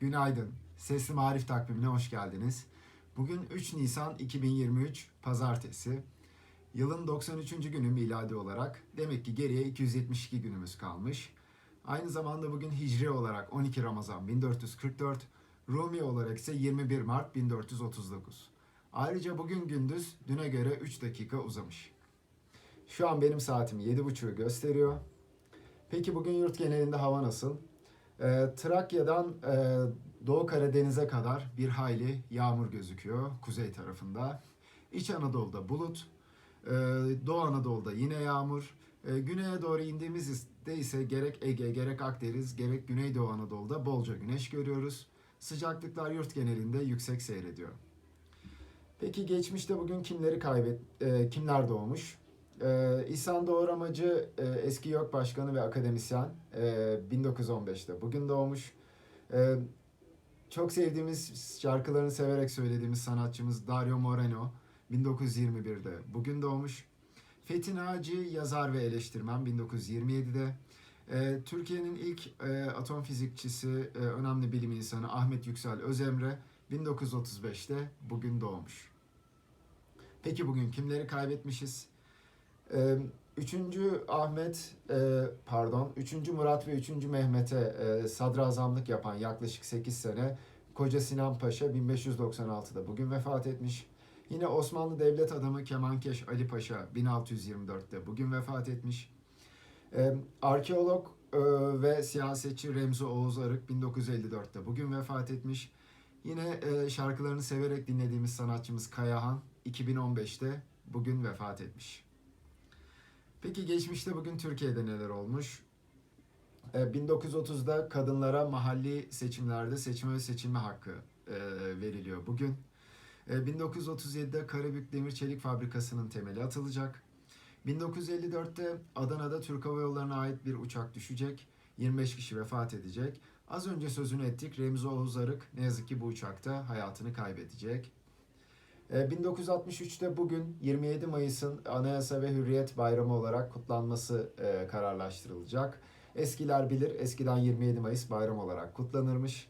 Günaydın. Sesli Marif takvimine hoş geldiniz. Bugün 3 Nisan 2023 Pazartesi. Yılın 93. günü miladi olarak. Demek ki geriye 272 günümüz kalmış. Aynı zamanda bugün Hicri olarak 12 Ramazan 1444, Rumi olarak ise 21 Mart 1439. Ayrıca bugün gündüz düne göre 3 dakika uzamış. Şu an benim saatim 7.30'u gösteriyor. Peki bugün yurt genelinde hava nasıl? Ee, Trakya'dan e, Doğu Karadeniz'e kadar bir hayli yağmur gözüküyor kuzey tarafında. İç Anadolu'da bulut, e, Doğu Anadolu'da yine yağmur. E, güneye doğru indiğimizde ise gerek Ege, gerek Akdeniz, gerek Güneydoğu Anadolu'da bolca güneş görüyoruz. Sıcaklıklar yurt genelinde yüksek seyrediyor. Peki geçmişte bugün kimleri kaybet, e, kimler doğmuş? Ee, İhsan Doğramacı e, eski YÖK Başkanı ve akademisyen e, 1915'te bugün doğmuş. E, çok sevdiğimiz şarkılarını severek söylediğimiz sanatçımız Dario Moreno 1921'de bugün doğmuş. Fethi Naci yazar ve eleştirmen 1927'de. E, Türkiye'nin ilk e, atom fizikçisi, e, önemli bilim insanı Ahmet Yüksel Özemre 1935'te bugün doğmuş. Peki bugün kimleri kaybetmişiz? Üçüncü Ahmet, e, pardon, üçüncü Murat ve üçüncü Mehmet'e e, sadrazamlık yapan yaklaşık 8 sene Koca Sinan Paşa 1596'da bugün vefat etmiş. Yine Osmanlı devlet adamı Kemankeş Ali Paşa 1624'te bugün vefat etmiş. Ee, arkeolog e, ve siyasetçi Remzi Oğuz Arık 1954'te bugün vefat etmiş. Yine e, şarkılarını severek dinlediğimiz sanatçımız Kayahan 2015'te bugün vefat etmiş. Peki geçmişte bugün Türkiye'de neler olmuş? Ee, 1930'da kadınlara mahalli seçimlerde seçme ve seçilme hakkı e, veriliyor bugün. Ee, 1937'de Karabük Demir Çelik Fabrikası'nın temeli atılacak. 1954'te Adana'da Türk Hava Yolları'na ait bir uçak düşecek. 25 kişi vefat edecek. Az önce sözünü ettik Remzi Oğuz Arık ne yazık ki bu uçakta hayatını kaybedecek. 1963'te bugün 27 Mayıs'ın Anayasa ve Hürriyet Bayramı olarak kutlanması e, kararlaştırılacak. Eskiler bilir, eskiden 27 Mayıs bayram olarak kutlanırmış.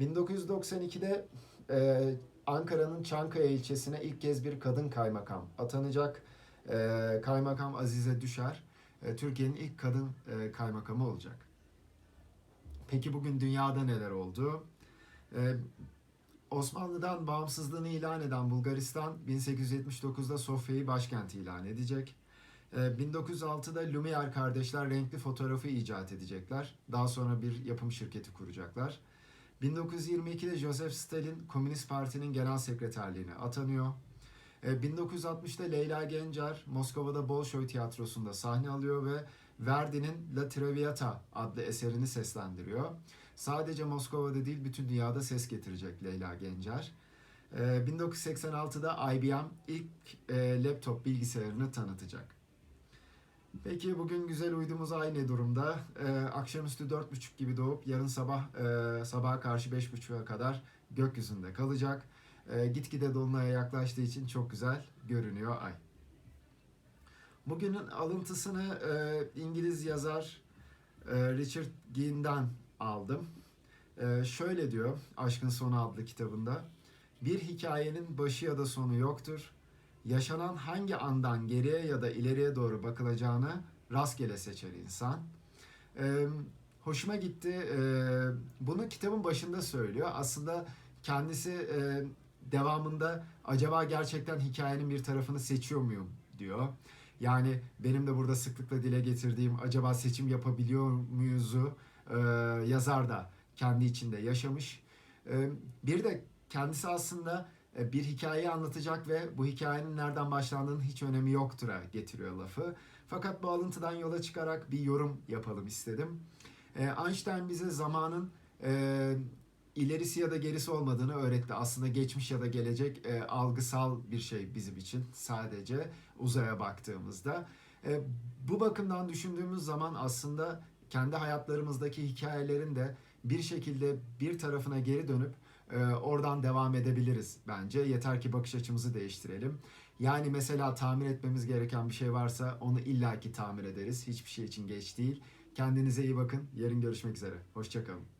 1992'de e, Ankara'nın Çankaya ilçesine ilk kez bir kadın kaymakam atanacak. E, kaymakam Azize Düşer, Türkiye'nin ilk kadın kaymakamı olacak. Peki bugün dünyada neler oldu? Osmanlı'dan bağımsızlığını ilan eden Bulgaristan 1879'da Sofya'yı başkent ilan edecek. 1906'da Lumière kardeşler renkli fotoğrafı icat edecekler. Daha sonra bir yapım şirketi kuracaklar. 1922'de Joseph Stalin Komünist Parti'nin genel sekreterliğine atanıyor. 1960'da Leyla Gencer Moskova'da Bolşoy Tiyatrosu'nda sahne alıyor ve Verdi'nin La Traviata adlı eserini seslendiriyor. Sadece Moskova'da değil bütün dünyada ses getirecek Leyla Gencer. 1986'da IBM ilk e, laptop bilgisayarını tanıtacak. Peki bugün güzel uydumuz aynı durumda. Ee, akşamüstü 4.30 gibi doğup yarın sabah e, sabaha karşı 5.30'a kadar gökyüzünde kalacak. E, gitgide dolunaya yaklaştığı için çok güzel görünüyor ay. Bugünün alıntısını e, İngiliz yazar e, Richard Gein'den aldım. E, şöyle diyor Aşkın Sonu adlı kitabında. Bir hikayenin başı ya da sonu yoktur. Yaşanan hangi andan geriye ya da ileriye doğru bakılacağını rastgele seçer insan. E, hoşuma gitti. E, bunu kitabın başında söylüyor. Aslında kendisi e, devamında acaba gerçekten hikayenin bir tarafını seçiyor muyum diyor. Yani benim de burada sıklıkla dile getirdiğim acaba seçim yapabiliyor muyuzu yazar da kendi içinde yaşamış. E, bir de kendisi aslında e, bir hikayeyi anlatacak ve bu hikayenin nereden başlandığının hiç önemi yoktur'a getiriyor lafı. Fakat bu alıntıdan yola çıkarak bir yorum yapalım istedim. E, Einstein bize zamanın e, ilerisi ya da gerisi olmadığını öğretti. Aslında geçmiş ya da gelecek e, algısal bir şey bizim için sadece uzaya baktığımızda. Bu bakımdan düşündüğümüz zaman aslında kendi hayatlarımızdaki hikayelerin de bir şekilde bir tarafına geri dönüp e, oradan devam edebiliriz bence. Yeter ki bakış açımızı değiştirelim. Yani mesela tamir etmemiz gereken bir şey varsa onu illaki tamir ederiz. Hiçbir şey için geç değil. Kendinize iyi bakın. Yarın görüşmek üzere. Hoşçakalın.